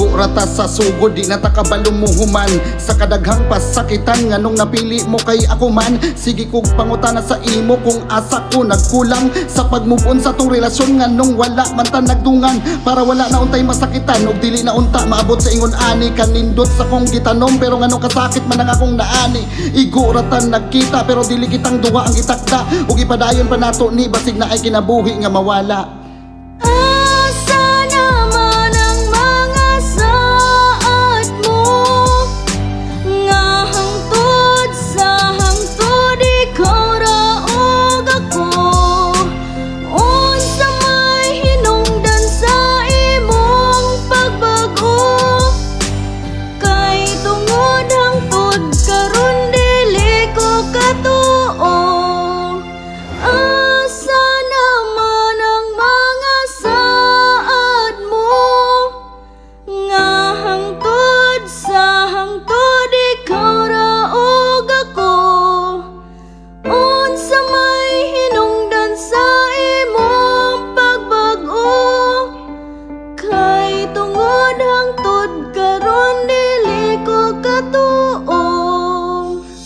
rata sa sugod di natakabalumuhuman Sa kadaghang pasakitan nganong napili mo kay ako man? Sige kog pangutana sa imo kung asa ko nagkulang. Sa pag-move on sa tong relasyon nganong wala man ta nagdungan? Para wala na untay masakitan ug dili na unta maabot sa ingon ani. Kanindot sa kong gitanom pero nganong kasakit man ang akong naani? Igo ratan nagkita pero dili kitang duwa ang itakda. Ug ipadayon pa nato ni basig na ay kinabuhi nga mawala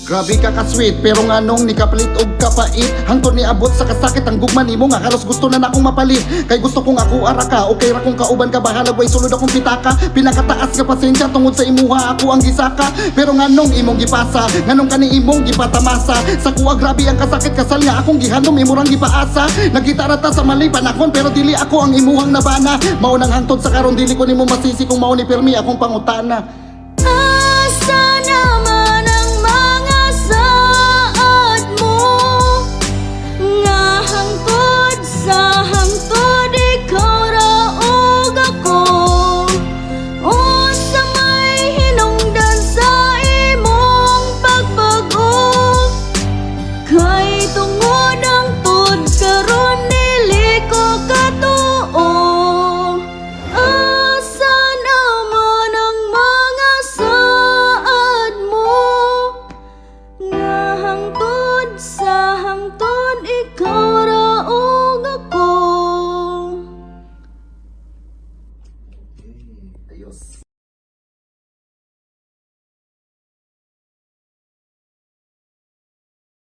Grabe ka ka-sweet pero nganong ni kapalit og kapait Hangtod ni abot sa kasakit ang gugman nimo nga halos gusto na nakong mapalit. Kay gusto kong ako ara ka okay ra kung kauban ka bahala way sulod akong pitaka. Pinakataas nga pasensya tungod sa imuha ako ang gisaka. Pero nganong imong gipasa nganong kani imong gipatamasa Sa kuwa grabe ang kasakit kasal nga akong gihanom imurang gipaasa. Nagkita rata sa maling panahon pero dili ako ang imuhang nabana. Mao nang hangtod sa karon dili ko nimo masisi kung mao ni permi akong pangutana. Asa ang